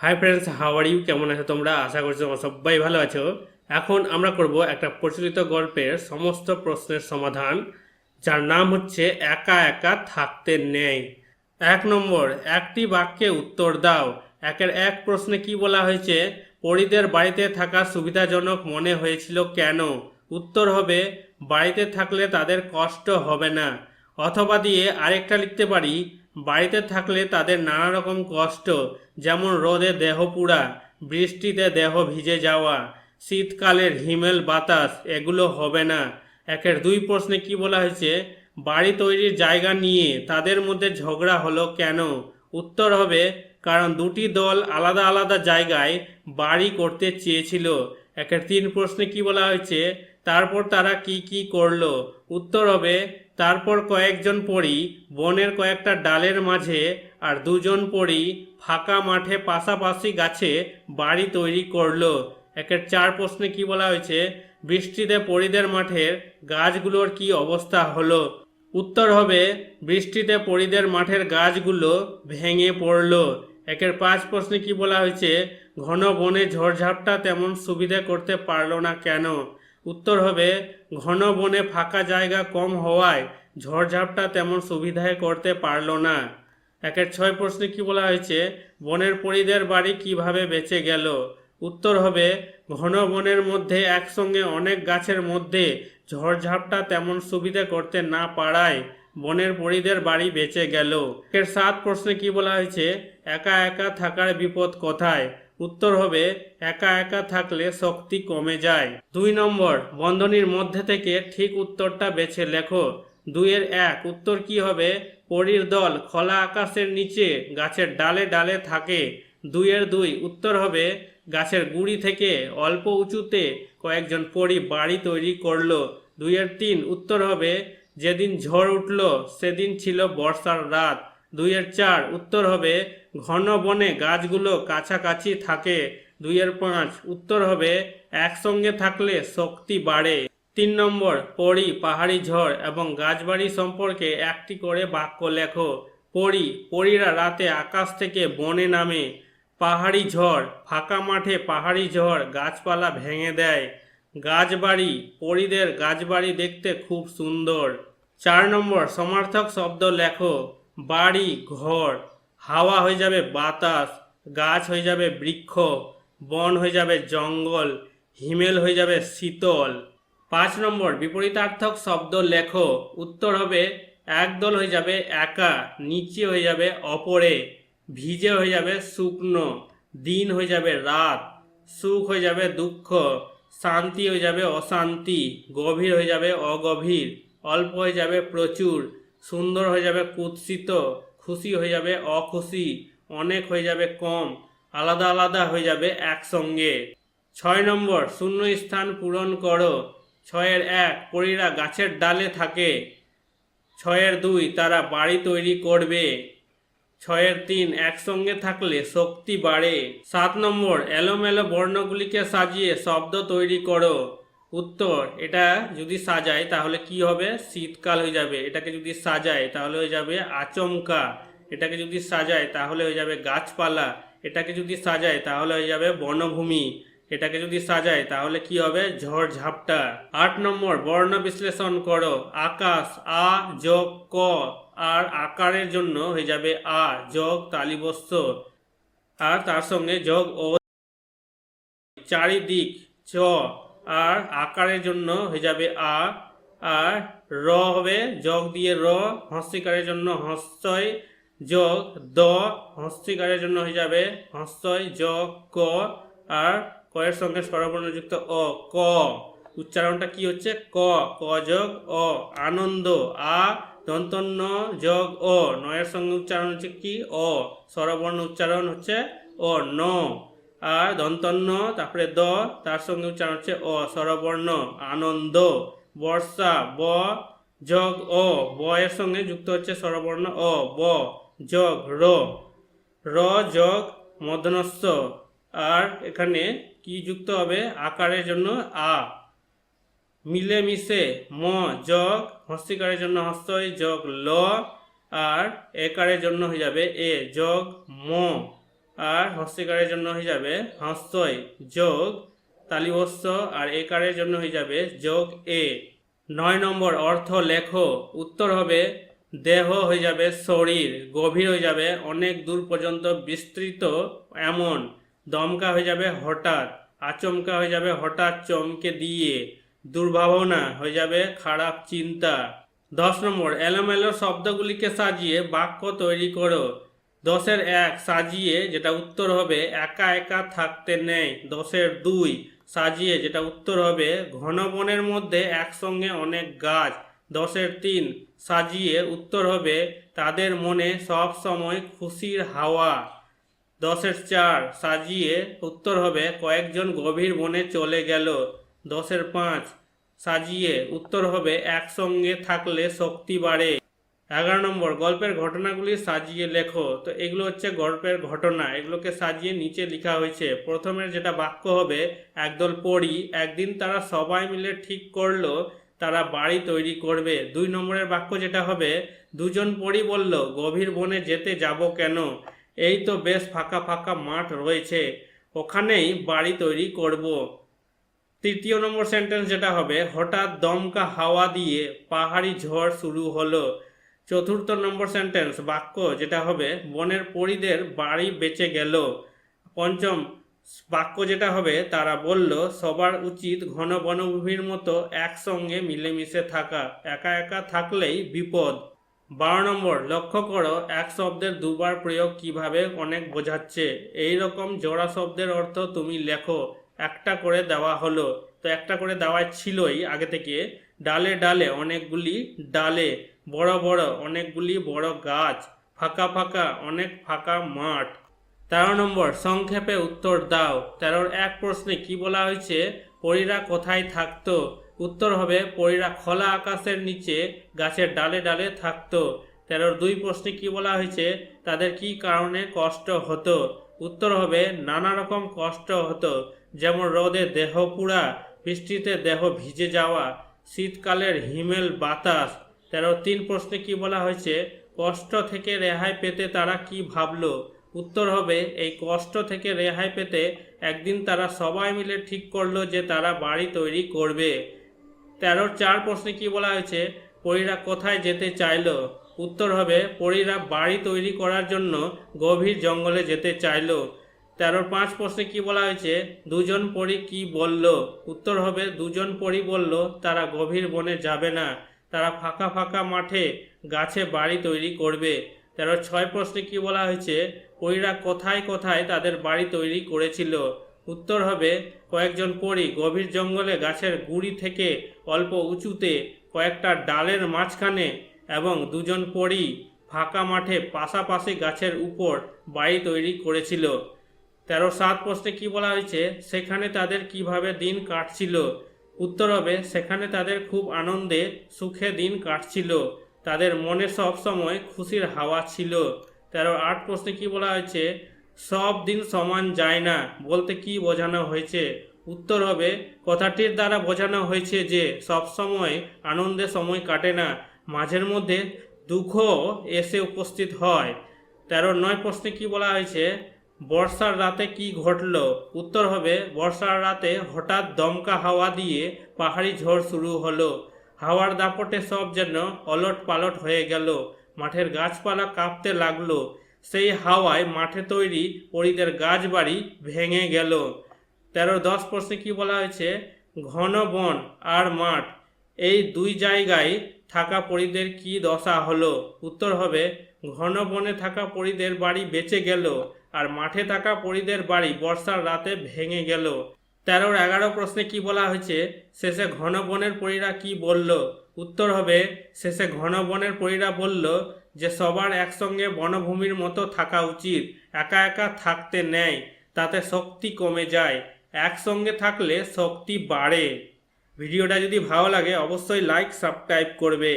Hi friends how are you কেমন আছো তোমরা? আশা করছি তোমরা সবাই ভালো আছো। এখন আমরা করব একটা প্রচলিত গল্পের সমস্ত প্রশ্নের সমাধান, যার নাম হচ্ছে, একা একা থাকতে নেই। এক নম্বর, একটি বাক্যে উত্তর দাও। একের এক প্রশ্নে কি বলা হয়েছে? পরিদের বাড়িতে থাকা সুবিধাজনক মনে হয়েছিল কেন? উত্তর হবে, বাড়িতে থাকলে তাদের কষ্ট হবে না। অথবা দিয়ে আরেকটা লিখতে পারি বাড়িতে থাকলে তাদের নানা রকম কষ্ট, যেমন রোদে দেহ পুড়া, বৃষ্টিতে দেহ ভিজে যাওয়া, শীতকালের হিমেল বাতাস, এগুলো হবে না। একের দুই প্রশ্নে কি বলা হয়েছে? বাড়ি তৈরির জায়গা নিয়ে তাদের মধ্যে ঝগড়া হলো কেন? উত্তর হবে, কারণ দুটি দল আলাদা আলাদা জায়গায় বাড়ি করতে চেয়েছিল। একের তিন প্রশ্নে কি বলা হয়েছে? তারপর তারা কি কি করল? উত্তর হবে তারপর কয়েকজন পড়ি বনের কয়েকটা ডালের মাঝে আর দুজন পড়ি ফাঁকা মাঠে পাশাপাশি গাছে বাড়ি তৈরি করল। একের চার প্রশ্নে কি বলা হয়েছে? বৃষ্টিতে পরিদের মাঠের গাছগুলোর কি অবস্থা হলো? উত্তর হবে, বৃষ্টিতে পরিদের মাঠের গাছগুলো ভেঙে পড়ল। একের পাঁচ প্রশ্নে কি বলা হয়েছে? ঘন বনে ঝড়ঝাপটা তেমন সুবিধা করতে পারল না কেন? উত্তর হবে, ঘন বনে ফাঁকা জায়গা কম হওয়ায় ঝড়ঝাপটা তেমন সুবিধায় করতে পারল না। একের ছয় প্রশ্নে কি বলা হয়েছে, বনের পরিদের বাড়ি কীভাবে বেঁচে গেল? উত্তর হবে, ঘন বনের মধ্যে একসঙ্গে অনেক গাছের মধ্যে ঝড়ঝাপটা তেমন সুবিধে করতে না পারায় বনের পরিদের বাড়ি বেঁচে গেল। এর সাত প্রশ্নে কি বলা হয়েছে, একা একা থাকার বিপদ কোথায়? উত্তর হবে, একা একা থাকলে শক্তি কমে যায়। দুই নম্বর, বন্ধনীর মধ্যে থেকে ঠিক উত্তরটা বেছে লেখো। দুইয়ের এক, উত্তর কি হবে? পরীর দল খোলা আকাশের নিচে গাছের ডালে ডালে থাকে। দুইয়ের দুই, উত্তর হবে, গাছের গুড়ি থেকে অল্প উঁচুতে কয়েকজন পরী বাড়ি তৈরি করল। দুইয়ের তিন, উত্তর হবে, যেদিন ঝড় উঠল, সেদিন ছিল বর্ষার রাত। দুইয়ের চার। উত্তর হবে, ঘন বনে গাছগুলো কাছাকাছি থাকে। দুইয়ের পাঁচ। উত্তর হবে, একসঙ্গে থাকলে শক্তি বাড়ে। তিন নম্বর পরি পাহাড়ি ঝড় এবং গাছবাড়ি সম্পর্কে একটি করে বাক্য লেখো। পরি পরীরা রাতে আকাশ থেকে বনে নামে। পাহাড়ি ঝড়, ফাঁকা মাঠে পাহাড়ি ঝড় গাছপালা ভেঙে দেয়। গাছবাড়ি পরিদের গাছবাড়ি দেখতে খুব সুন্দর। চার নম্বর, সমার্থক শব্দ লেখো। বাড়ি ঘর হাওয়া হয়ে যাবে বাতাস গাছ হয়ে যাবে বৃক্ষ বন হয়ে যাবে জঙ্গল হিমেল হয়ে যাবে শীতল পাঁচ নম্বর বিপরীতার্থক শব্দ লেখো উত্তর হবে একদল হয়ে যাবে একা নিচে হয়ে যাবে অপরে ভিজে হয়ে যাবে শুকনো দিন হয়ে যাবে রাত সুখ হয়ে যাবে দুঃখ শান্তি হয়ে যাবে অশান্তি গভীর হয়ে যাবে অগভীর অল্প হয়ে যাবে প্রচুর সুন্দর হয়ে যাবে কুৎসিত, খুশি হয়ে যাবে অখুশি, অনেক হয়ে যাবে কম, আলাদা আলাদা হয়ে যাবে একসঙ্গে। ছয় নম্বর শূন্য স্থান পূরণ করো। ছয়ের এক, পরীরা গাছের ডালে থাকে। ছয়ের দুই, তারা বাড়ি তৈরি করবে। ছয়ের তিন, একসঙ্গে থাকলে শক্তি বাড়ে। সাত নম্বর, এলোমেলো বর্ণগুলিকে সাজিয়ে শব্দ তৈরি করো। উত্তর, এটা যদি সাজায় তাহলে কি হবে? শীতকাল হয়ে যাবে। এটাকে যদি সাজায় তাহলে হয়ে যাবে আচমকা। এটাকে যদি সাজায় তাহলে হয়ে যাবে গাছপালা। এটাকে যদি সাজায় তাহলে হয়ে যাবে বনভূমি। এটাকে যদি সাজায় তাহলে কি হবে? ঝড় ঝাপটা। আট নম্বর, বর্ণ বিশ্লেষণ করো। আকাশ, আ যোগ ক আর আকারের জন্য হয়ে যাবে আ, যোগ তালিবস্য আর তার সঙ্গে যোগ ও চারিদিক, চ। আর আকারের জন্য হয়ে যাবে আ, আর র হবে যোগ দিয়ে র, হস্তিকারের জন্য হস্যই যোগ দ, হস্তিকারের জন্য হয়ে যাবে হস্যই যোগ ক, আর কয়ের সঙ্গে স্বরবর্ণযুক্ত অ, ক। উচ্চারণটা কি হচ্ছে? ক ক যোগ অ, আনন্দ, আ, দন্তন্য, যোগ অ। নয়ের সঙ্গে উচ্চারণ হচ্ছে কি? অ। স্বরবর্ণ উচ্চারণ হচ্ছে অ, ন। আর দন্তন্য, তারপরে দ, তার সঙ্গে উচ্চারণ হচ্ছে অ, স্বরবর্ণ, আনন্দ, বর্ষা, ব, যোগ, অ, ব এর সঙ্গে যুক্ত হচ্ছে স্বরবর্ণ অ, ব, যোগ, র। র, যোগ, মদনস্য, আর এখানে কি যুক্ত হবে? আকারের জন্য আ। মিলে মিশে ম, যোগ, হস্তিকারের জন্য হস্তই, যোগ, ল, আর একারের জন্য হয়ে যাবে এ, যোগ, ম। আর হস্যিকারের জন্য হয়ে যাবে হস্যই যোগ তালিবস্য, আর একারের জন্য হয়ে যাবে যোগ এ। নয় নম্বর অর্থ লেখো, উত্তর হবে দেহ হয়ে যাবে শরীর, গভীর হয়ে যাবে অনেক দূর পর্যন্ত বিস্তৃত এমন। দমকা হয়ে যাবে হঠাৎ, আচমকা হয়ে যাবে হঠাৎ চমকে দিয়ে। দুর্ভাবনা হয়ে যাবে খারাপ চিন্তা। দশ নম্বর এলোমেলো শব্দগুলিকে সাজিয়ে বাক্য তৈরি করো। দশের এক সাজিয়ে যেটা উত্তর হবে, একা একা থাকতে নেই। দশের দুই সাজিয়ে যেটা উত্তর হবে, ঘন বনের মধ্যে একসঙ্গে অনেক গাছ। দশের তিন সাজিয়ে উত্তর হবে, তাদের মনে সব সময় খুশির হাওয়া। দশের চার সাজিয়ে উত্তর হবে, কয়েকজন গভীর বনে চলে গেল। দশের পাঁচ সাজিয়ে উত্তর হবে, একসঙ্গে থাকলে শক্তি বাড়ে। এগারো নম্বর, গল্পের ঘটনাগুলি সাজিয়ে লেখো। তো এগুলো হচ্ছে গল্পের ঘটনা। এগুলোকে সাজিয়ে নিচে লেখা হয়েছে। প্রথমের যেটা বাক্য হবে, একদল পড়ি একদিন তারা সবাই মিলে ঠিক করল, তারা বাড়ি তৈরি করবে। দুই নম্বরের বাক্য যেটা হবে, দুজন পড়ি বলল, গভীর বনে যেতে যাব কেন? এই তো বেশ ফাঁকা ফাঁকা মাঠ রয়েছে, ওখানেই বাড়ি তৈরি করব। তৃতীয় নম্বর সেন্টেন্স যেটা হবে, হঠাৎ দমকা হাওয়া দিয়ে পাহাড়ি ঝড় শুরু হলো। চতুর্থ নম্বর সেন্টেন্স বাক্য যেটা হবে, বনের পরিদের বাড়ি বেঁচে গেল। পঞ্চম বাক্য যেটা হবে, তারা বলল, সবার উচিত ঘন বনভূমির মতো একসঙ্গে মিলেমিশে থাকা, একা একা থাকলেই বিপদ। বারো নম্বর, লক্ষ্য করো, এক শব্দের দুবার প্রয়োগ কীভাবে অনেক বোঝাচ্ছে। এই রকম জোড়া শব্দের অর্থ তুমি লেখো, একটা করে দেওয়া হলো। তো একটা করে দেওয়া ছিলই আগে থেকে। ডালে ডালে, অনেকগুলি ডালে। বড় বড় অনেকগুলি বড় গাছ, ফাঁকা ফাঁকা অনেক ফাঁকা মাঠ। তেরো নম্বর, সংক্ষেপে উত্তর দাও। তেরোর এক প্রশ্নে কি বলা হয়েছে? পরীরা কোথায় থাকতো? উত্তর হবে, পরীরা খোলা আকাশের নিচে গাছের ডালে ডালে থাকতো। তেরোর দুই প্রশ্নে কি বলা হয়েছে? তাদের কি কারণে কষ্ট হতো? উত্তর হবে, নানা রকম কষ্ট হতো। যেমন রোদে দেহ পুড়া, বৃষ্টিতে দেহ ভিজে যাওয়া, শীতকালের হিমেল বাতাস তেরো তিন প্রশ্নে কি বলা হয়েছে, কষ্ট থেকে রেহাই পেতে তারা কি ভাবলো? উত্তর হবে, এই কষ্ট থেকে রেহাই পেতে একদিন তারা সবাই মিলে ঠিক করল যে তারা বাড়ি তৈরি করবে। তেরোর চার প্রশ্নে কি বলা হয়েছে, পরীরা কোথায় যেতে চাইলো? উত্তর হবে, পরীরা বাড়ি তৈরি করার জন্য গভীর জঙ্গলে যেতে চাইলো। তেরোর পাঁচ প্রশ্নে কি বলা হয়েছে, দুজন পরী কি বলল? উত্তর হবে, দুজন পরী বলল, তারা গভীর বনে যাবে না। তারা ফাঁকা ফাঁকা মাঠে গাছে বাড়ি তৈরি করবে। তেরো ছয় প্রশ্নে কি বলা হয়েছে? পরীরা কোথায় কোথায় তাদের বাড়ি তৈরি করেছিল? উত্তর হবে, কয়েকজন পরী গভীর জঙ্গলে গাছের গুড়ি থেকে অল্প উঁচুতে কয়েকটা ডালের মাঝখানে এবং দুজন পরী ফাঁকা মাঠে পাশাপাশি গাছের উপর বাড়ি তৈরি করেছিল। তেরো সাত প্রশ্নে কি বলা হয়েছে? সেখানে তাদের কীভাবে দিন কাটছিল? উত্তর হবে, সেখানে তাদের খুব আনন্দে সুখে দিন কাটছিল। তাদের মনে সব সময় খুশির হাওয়া ছিল। তেরো আট প্রশ্নে কি বলা হয়েছে? সব দিন সমান যায় না। বলতে কি বোঝানো হয়েছে? উত্তর হবে, কথাটির দ্বারা বোঝানো হয়েছে যে, সব সময় আনন্দে সময় কাটে না। মাঝের মধ্যে দুঃখ এসে উপস্থিত হয়। তেরো নয় প্রশ্নে কি বলা হয়েছে? বর্ষার রাতে কি ঘটলো? উত্তর হবে, বর্ষার রাতে হঠাৎ দমকা হাওয়া দিয়ে পাহাড়ি ঝড় শুরু হলো। হাওয়ার দাপটে সব যেন অলট পালট হয়ে গেল। মাঠের গাছপালা কাঁপতে লাগল। সেই হাওয়ায় মাঠে তৈরি পরিদের গাছ বাড়ি ভেঙে গেল। তেরো দশ প্রশ্নে কি বলা হয়েছে? ঘন বন আর মাঠ। এই দুই জায়গায় থাকা পরিদের কি দশা হলো? উত্তর হবে, ঘন বনে থাকা পরিদের বাড়ি বেঁচে গেল। আর মাঠে থাকা পরিদের বাড়ি বর্ষার রাতে ভেঙে গেল। তেরোর এগারো প্রশ্নে কি বলা হয়েছে? শেষে ঘন বনের পরীরা কি বলল? উত্তর হবে, শেষে ঘন বনের পরীরা বলল যে সবার একসঙ্গে বনভূমির মতো থাকা উচিত, একা একা থাকতে নেয় তাতে শক্তি কমে যায়, একসঙ্গে থাকলে শক্তি বাড়ে। ভিডিওটা যদি ভালো লাগে, অবশ্যই লাইক সাবস্ক্রাইব করবে।